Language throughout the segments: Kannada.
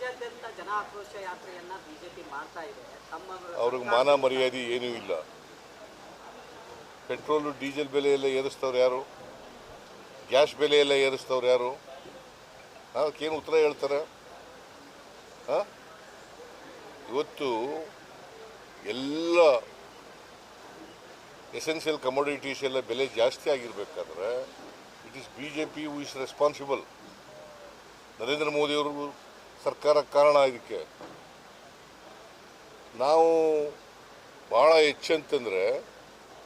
ರಾಜ್ಯಾದ್ಯಂತ ಜನ ಆಕ್ರೋಶ ಯಾತ್ರೆಯನ್ನ ಬಿಜೆಪಿ ಮಾಡ್ತಾ ಇದೆ. ತಮ್ಮ ಅವ್ರಿಗೆ ಮಾನ ಮರ್ಯಾದೆ ಏನೂ ಇಲ್ಲ. ಪೆಟ್ರೋಲು ಡೀಸೆಲ್ ಬೆಲೆ ಎಲ್ಲ ಏರಿಸ್ತವ್ರು ಯಾರು? ಗ್ಯಾಸ್ ಬೆಲೆ ಎಲ್ಲ ಏರಿಸ್ತವ್ರು ಯಾರು? ಅದಕ್ಕೇನು ಉತ್ತರ ಹೇಳ್ತಾರೆ? ಹಾಂ? ಇವತ್ತು ಎಲ್ಲ ಎಸೆನ್ಷಿಯಲ್ ಕಮೋಡಿಟೀಸ್ ಎಲ್ಲ ಬೆಲೆ ಜಾಸ್ತಿ ಆಗಿರಬೇಕಾದ್ರೆ it is B J P who is responsible Narendra ಮೋದಿಯವರು ಸರ್ಕಾರ ಕಾರಣ ಇದಕ್ಕೆ. ನಾವು ಭಾಳ ಹೆಚ್ಚಂತಂದರೆ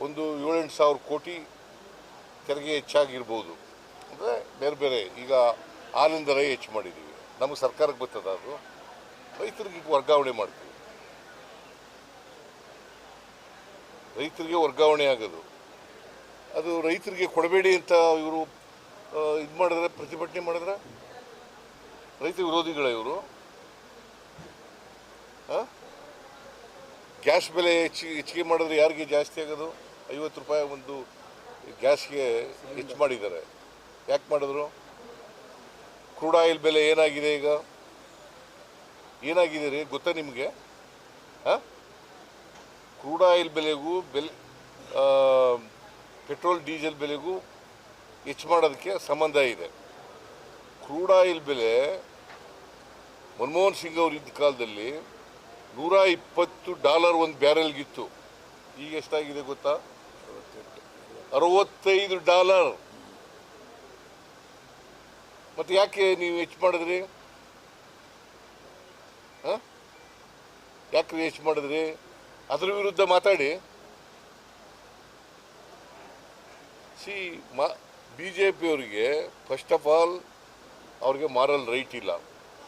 ಒಂದು ಏಳೆಂಟು ಸಾವಿರ ಕೋಟಿ ತೆರಿಗೆ ಹೆಚ್ಚಾಗಿರ್ಬೋದು. ಅಂದರೆ ಬೇರೆ ಬೇರೆ ಈಗ ಆನಂದ ರೈ ಹೆಚ್ಚು ಮಾಡಿದ್ದೀವಿ. ನಮಗೆ ಸರ್ಕಾರಕ್ಕೆ ಬರ್ತದ ಅದು. ರೈತರಿಗೆ ವರ್ಗಾವಣೆ ಮಾಡ್ತೀವಿ. ರೈತರಿಗೆ ವರ್ಗಾವಣೆ ಆಗೋದು. ಅದು ರೈತರಿಗೆ ಕೊಡಬೇಡಿ ಅಂತ ಇವರು ಇದು ಮಾಡಿದ್ರೆ, ಪ್ರತಿಭಟನೆ ಮಾಡಿದ್ರೆ ರೈತ ವಿರೋಧಿಗಳ ಇವರು? ಗ್ಯಾಸ್ ಬೆಲೆ ಹೆಚ್ಚಿಗೆ ಹೆಚ್ಚಿಗೆ ಮಾಡಿದ್ರೆ ಯಾರಿಗೆ ಜಾಸ್ತಿ ಆಗೋದು? ಐವತ್ತು ರೂಪಾಯಿ ಒಂದು ಗ್ಯಾಸ್ಗೆ ಹೆಚ್ಚು ಮಾಡಿದ್ದಾರೆ. ಯಾಕೆ ಮಾಡಿದ್ರು? ಕ್ರೂಡ್ ಆಯಿಲ್ ಬೆಲೆ ಏನಾಗಿದೆ ಈಗ? ಏನಾಗಿದೆ ರೀ? ಗೊತ್ತಾ ನಿಮಗೆ? ಹಾಂ? ಕ್ರೂಡ್ ಆಯಿಲ್ ಬೆಲೆಗೂ ಬೆಲೆ ಪೆಟ್ರೋಲ್, ಡೀಸೆಲ್ ಬೆಲೆಗೂ ಹೆಚ್ಚು ಮಾಡೋದಕ್ಕೆ ಸಂಬಂಧ ಇದೆ. ಕ್ರೂಡ್ ಆಯಿಲ್ ಬೆಲೆ ಮನಮೋಹನ್ ಸಿಂಗ್ ಅವರು ಇದ್ದ ಕಾಲದಲ್ಲಿ ನೂರ ಇಪ್ಪತ್ತು ಡಾಲರ್ ಒಂದು ಬ್ಯಾರಲ್ಗಿತ್ತು ಈಗ ಎಷ್ಟಾಗಿದೆ ಗೊತ್ತಾ? ಅರವತ್ತೈದು ಡಾಲರ್. ಮತ್ತೆ ಯಾಕೆ ನೀವು ಹೆಚ್ಚು ಮಾಡಿದ್ರಿ? ಹಾಂ? ಯಾಕೆ ಹೆಚ್ಚು ಮಾಡಿದ್ರಿ? ಅದರ ವಿರುದ್ಧ ಮಾತಾಡಿ. ಸಿ, ಮಾ ಬಿ ಜೆ ಪಿಯವರಿಗೆ ಫಸ್ಟ್ ಆಫ್ ಆಲ್ ಅವ್ರಿಗೆ ಮಾರಲ್ ರೈಟ್ ಇಲ್ಲ.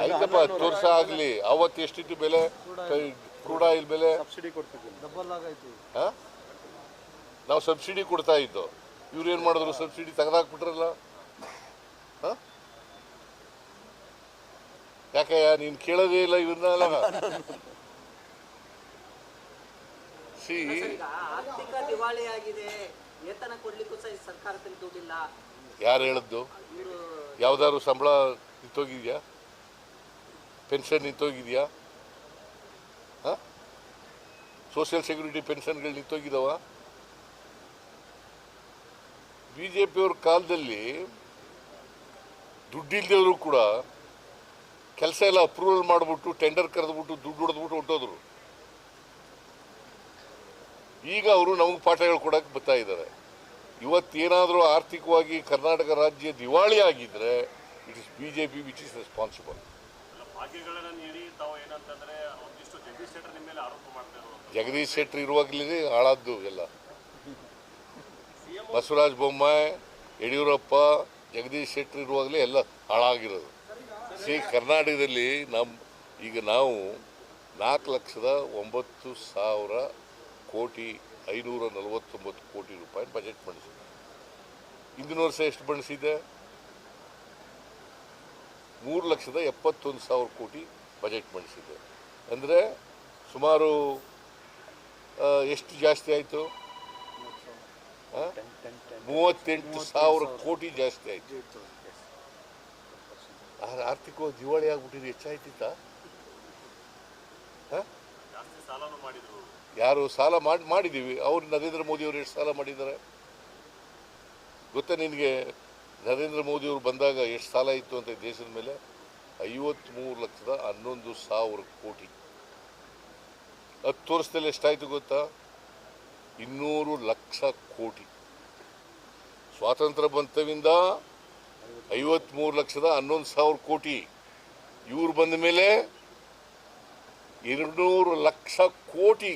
ಆಯ್ತಪ್ಪ ಹತ್ತು ವರ್ಷ ಆಗಲಿ. ಅವತ್ತು ಎಷ್ಟಿತ್ತು ಬೆಲೆ? ಕ್ರೂಡ್ ಆಯಿಲ್ ಬೆಲೆ? ಸಬ್ಸಿಡಿ ನಾವು ಸಬ್ಸಿಡಿ ಕೊಡ್ತಾ ಇದ್ದು. ಇವ್ರು ಏನು ಮಾಡಿದ್ರು? ಸಬ್ಸಿಡಿ ತೆಗೆದಾಕ್ಬಿಟ್ರಲ್ಲ? ಹಾಂ? ಯಾಕೆ ನೀನು ಕೇಳೋದೇ ಇಲ್ಲ ಇವ್ರನ್ನೆಲ್ಲ ಸಿ. ಈಗ ಆರ್ಥಿಕ ದಿವಾಳಿ ಆಗಿದೆ. ವೇತನ ಕೊಡ್ಲಿಕ್ಕೂ ಸಹ ಈ ಸರ್ಕಾರದಲ್ಲಿ ದುಡ್ಡಿಲ್ಲ ಯಾರು ಹೇಳಿದ್ದು? ಯಾವ್ದಾದ್ರು ಸಂಬಳ ನಿಂತೋಗಿದ್ಯಾ? ಪೆನ್ಷನ್ ನಿಂತೋಗಿದೆಯಾ? ಹಾಂ? ಸೋಷಿಯಲ್ ಸೆಕ್ಯೂರಿಟಿ ಪೆನ್ಷನ್ಗಳು ನಿಂತೋಗಿದಾವ? ಬಿ ಜೆ ಪಿಯವ್ರ ಕಾಲದಲ್ಲಿ ದುಡ್ಡಿಲ್ದವರು ಕೂಡ ಕೆಲಸ ಎಲ್ಲ ಅಪ್ರೂವಲ್ ಮಾಡಿಬಿಟ್ಟು ಟೆಂಡರ್ ಕರೆದ್ಬಿಟ್ಟು ದುಡ್ಡು ಹೊಡೆದ್ಬಿಟ್ಟು ಹೊಟ್ಟೋದ್ರು ಈಗ ಅವರು ನಮಗೆ ಪಾಠ ಹೇಳ್ಕೊಡಕ್ಕೆ ಬರ್ತಾ ಇದ್ದಾರೆ. ಇವತ್ತೇನಾದರೂ ಆರ್ಥಿಕವಾಗಿ ಕರ್ನಾಟಕ ರಾಜ್ಯ ದಿವಾಳಿ ಆಗಿದ್ರೆ it is B J P which is responsible Jagadish Shettar ಇರುವಾಗಲೇ ಹಾಳಾದ್ದು ಎಲ್ಲ. ಬಸವರಾಜ ಬೊಮ್ಮಾಯಿ ಯಡಿಯೂರಪ್ಪ ಜಗದೀಶ್ ಶೆಟ್ಟರ್ ಇರುವಾಗಲೇ ಎಲ್ಲ ಹಾಳಾಗಿರೋದು. ಸಿ ಕರ್ನಾಟಕದಲ್ಲಿ ನಮ್ಮ ಈಗ ನಾವು ನಾಲ್ಕು ಲಕ್ಷದ ಒಂಬತ್ತು ಸಾವಿರ ಕೋಟಿ ಐನೂರ ನಲವತ್ತೊಂಬತ್ತು ಕೋಟಿ ರೂಪಾಯಿ ಬಜೆಟ್ ಮಂಡಿಸಿದ್ದೆ ಹಿಂದಿನ ವರ್ಷ ಎಷ್ಟು ಮಂಡಿಸಿದೆ ಮೂರು ಲಕ್ಷದ ಎಪ್ಪತ್ತೊಂದು ಸಾವಿರ ಕೋಟಿ ಬಜೆಟ್ ಮಂಡಿಸಿದೆ ಅಂದರೆ ಸುಮಾರು ಎಷ್ಟು ಜಾಸ್ತಿ ಆಯಿತು? ಮೂವತ್ತೆಂಟು ಸಾವಿರ ಕೋಟಿ ಜಾಸ್ತಿ ಆಯಿತು. ಆರ್ಥಿಕವಾಗಿ ದಿವಾಳಿ ಆಗ್ಬಿಟ್ಟಿದೆ, ಹೆಚ್ಚಾಯ್ತಿತ್ತಾ? ಯಾರು ಸಾಲ ಮಾಡಿ ಮಾಡಿದ್ದೀವಿ ಅವ್ರು ನರೇಂದ್ರ ಮೋದಿ ಅವರು ಎಷ್ಟು ಸಾಲ ಮಾಡಿದ್ದಾರೆ? ಗೊತ್ತಾ ನಿನಗೆ? ನರೇಂದ್ರ ಮೋದಿ ಅವರು ಬಂದಾಗ ಎಷ್ಟು ಸಾಲ ಇತ್ತು ಅಂತ ದೇಶದ ಮೇಲೆ ಐವತ್ತ್ಮೂರು ಲಕ್ಷದ ಹನ್ನೊಂದು ಸಾವಿರ ಕೋಟಿ. ಹತ್ತು ವರ್ಷದಲ್ಲಿ ಎಷ್ಟಾಯಿತು ಗೊತ್ತಾ? ಇನ್ನೂರು ಲಕ್ಷ ಕೋಟಿ. ಸ್ವಾತಂತ್ರ್ಯ ಬಂತವಿಂದ ಐವತ್ತ್ಮೂರು ಲಕ್ಷದ ಹನ್ನೊಂದು ಸಾವಿರ ಕೋಟಿ. ಇವ್ರು ಬಂದ ಮೇಲೆ ಎರಡುನೂರು ಲಕ್ಷ ಕೋಟಿ.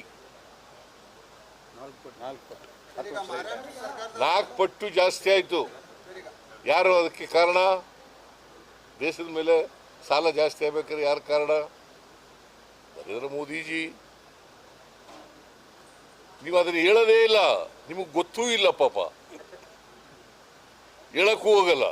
ನಾಲ್ಕು ಪಟ್ಟು ಜಾಸ್ತಿ ಆಯಿತು. ಯಾರು ಅದಕ್ಕೆ ಕಾರಣ? ದೇಶದ ಮೇಲೆ ಸಾಲ ಜಾಸ್ತಿ ಆಗಬೇಕಾದ್ರೆ ಯಾರು ಕಾರಣ? ನರೇಂದ್ರ ಮೋದಿಜಿ. ನೀವು ಅದನ್ನು ಹೇಳೋದೇ ಇಲ್ಲ. ನಿಮಗೆ ಗೊತ್ತೂ ಇಲ್ಲ ಪಾಪ. ಹೇಳಕ್ಕೂ ಹೋಗಲ್ಲ.